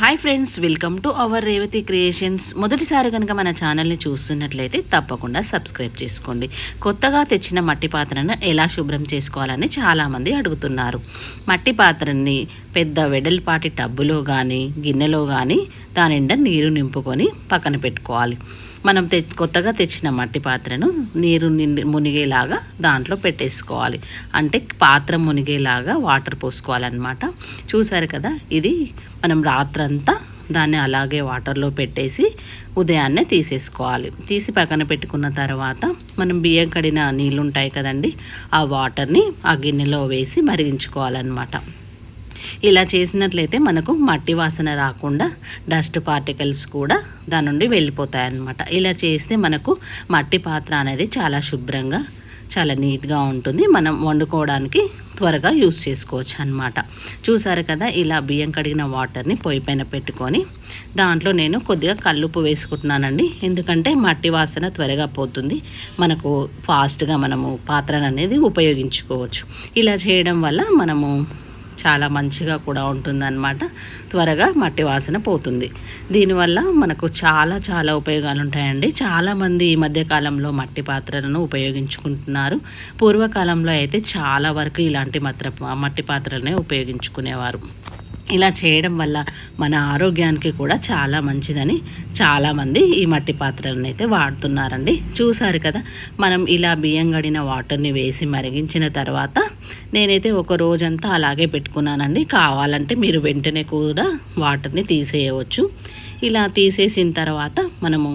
Hi friends welcome to our Revathi creations మొదటిసారి కనుక మన ఛానల్ని చూస్తున్నట్లయితే తప్పకుండా సబ్స్క్రైబ్ చేసుకోండి. కొత్తగా తెచ్చిన మట్టి పాత్రను ఎలా శుభ్రం చేసుకోవాలని చాలామంది అడుగుతున్నారు. మట్టి పాత్రని పెద్ద వెడల్పాటి టబ్బులో కానీ గిన్నెలో కానీ దాని నిండా నీరు నింపుకొని పక్కన పెట్టుకోవాలి. మనం తె కొత్తగా తెచ్చిన మట్టి పాత్రను నీరు నిండి మునిగేలాగా దాంట్లో పెట్టేసుకోవాలి. అంటే పాత్ర మునిగేలాగా వాటర్ పోసుకోవాలన్నమాట. చూసారు కదా ఇది మనం రాత్రంతా దాన్ని అలాగే వాటర్లో పెట్టేసి ఉదయాన్నే తీసేసుకోవాలి. తీసి పక్కన పెట్టుకున్న తర్వాత మనం బియ్యం కడిన నీళ్ళు ఉంటాయి కదండి ఆ వాటర్ని ఆ గిన్నెలో వేసి మరిగించుకోవాలన్నమాట. ఇలా చేసినట్లయితే మనకు మట్టి వాసన రాకుండా డస్ట్ పార్టికల్స్ కూడా దాని నుండి వెళ్ళిపోతాయి అన్నమాట ఇలా చేస్తే మనకు మట్టి పాత్ర అనేది చాలా శుభ్రంగా చాలా నీట్గా ఉంటుంది. మనం వండుకోవడానికి త్వరగా యూస్ చేసుకోవచ్చు అనమాట చూసారు కదా ఇలా బియ్యం కడిగిన వాటర్ని పొయ్యి పైన పెట్టుకొని దాంట్లో నేను కొద్దిగా కల్లుపు వేసుకుంటున్నానండి. ఎందుకంటే మట్టి వాసన త్వరగా పోతుంది. మనకు ఫాస్ట్గా మనము పాత్రను అనేది ఉపయోగించుకోవచ్చు. ఇలా చేయడం వల్ల మనము చాలా మంచిగా కూడా ఉంటుందన్నమాట. త్వరగా మట్టి వాసన పోతుంది. దీనివల్ల మనకు చాలా చాలా ఉపయోగాలు ఉంటాయండి చాలామంది ఈ మధ్యకాలంలో మట్టి పాత్రలను ఉపయోగించుకుంటున్నారు. పూర్వకాలంలో అయితే చాలా వరకు ఇలాంటి మత్ర మట్టి పాత్రలనే ఉపయోగించుకునేవారు. ఇలా చేయడం వల్ల మన ఆరోగ్యానికి కూడా చాలా మంచిదని చాలామంది ఈ మట్టి పాత్రలను అయితే వాడుతున్నారండి. చూసారు కదా మనం ఇలా బియ్యం గడిన వాటర్ని వేసి మరిగించిన తర్వాత నేనైతే ఒక రోజంతా అలాగే పెట్టుకున్నానండి. కావాలంటే మీరు వెంటనే కూడా వాటర్ని తీసేయవచ్చు. ఇలా తీసేసిన తర్వాత మనము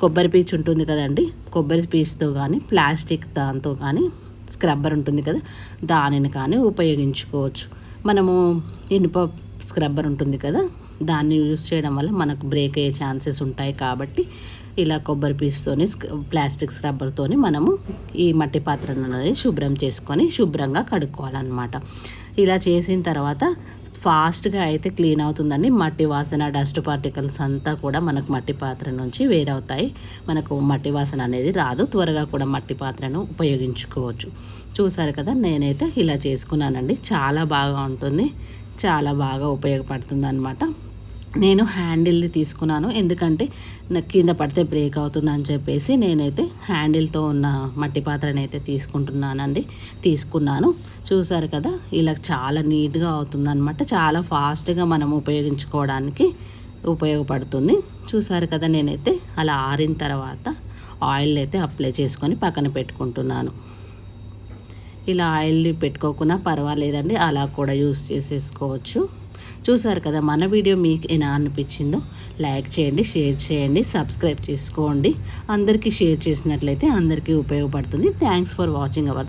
కొబ్బరి పీచు ఉంటుంది కదండి కొబ్బరి పీచుతో కానీ ప్లాస్టిక్ దాంతో కానీ స్క్రబ్బర్ ఉంటుంది కదా దానిని కానీ ఉపయోగించుకోవచ్చు. మనము ఇనుప స్క్రబ్బర్ ఉంటుంది కదా దాన్ని యూస్ చేయడం వల్ల మనకు బ్రేక్ అయ్యే ఛాన్సెస్ ఉంటాయి కాబట్టి ఇలా కొబ్బరి పీస్తోని ప్లాస్టిక్ స్క్రబ్బర్తోని మనము ఈ మట్టి పాత్రను అనేది శుభ్రం చేసుకొని శుభ్రంగా కడుక్కోవాలన్నమాట. ఇలా చేసిన తర్వాత ఫాస్ట్గా అయితే క్లీన్ అవుతుందండి. మట్టి వాసన డస్ట్ పార్టికల్స్ అంతా కూడా మనకు మట్టి పాత్ర నుంచి వేరవుతాయి. మనకు మట్టి వాసన అనేది రాదు. త్వరగా కూడా మట్టి పాత్రను ఉపయోగించుకోవచ్చు. చూసారు కదా నేనైతే ఇలా చేసుకున్నానండి. చాలా బాగా ఉంటుంది. చాలా బాగా ఉపయోగపడుతుంది అనమాట నేను హ్యాండిల్ది తీసుకున్నాను. ఎందుకంటే నాకు కింద పడితే బ్రేక్ అవుతుంది అని చెప్పేసి నేనైతే హ్యాండిల్తో ఉన్న మట్టి పాత్రని అయితే తీసుకుంటున్నానండి. తీసుకున్నాను. చూసారు కదా ఇలా చాలా నీట్గా అవుతుంది అనమాట చాలా ఫాస్ట్గా మనం ఉపయోగించుకోవడానికి ఉపయోగపడుతుంది. చూసారు కదా నేనైతే అలా ఆరిన తర్వాత ఆయిల్ అయితే అప్లై చేసుకొని పక్కన పెట్టుకుంటున్నాను. ఇలా ఆయిల్ పెట్టుకోకుండా పర్వాలేదండి. అలా కూడా యూస్ చేసేసుకోవచ్చు. చూసారు కదా మన వీడియో మీకు ఎలా అనిపించిందో లైక్ చేయండి షేర్ చేయండి సబ్స్క్రైబ్ చేసుకోండి. అందరికీ షేర్ చేసినట్లయితే అందరికీ ఉపయోగపడుతుంది. Thanks for watching our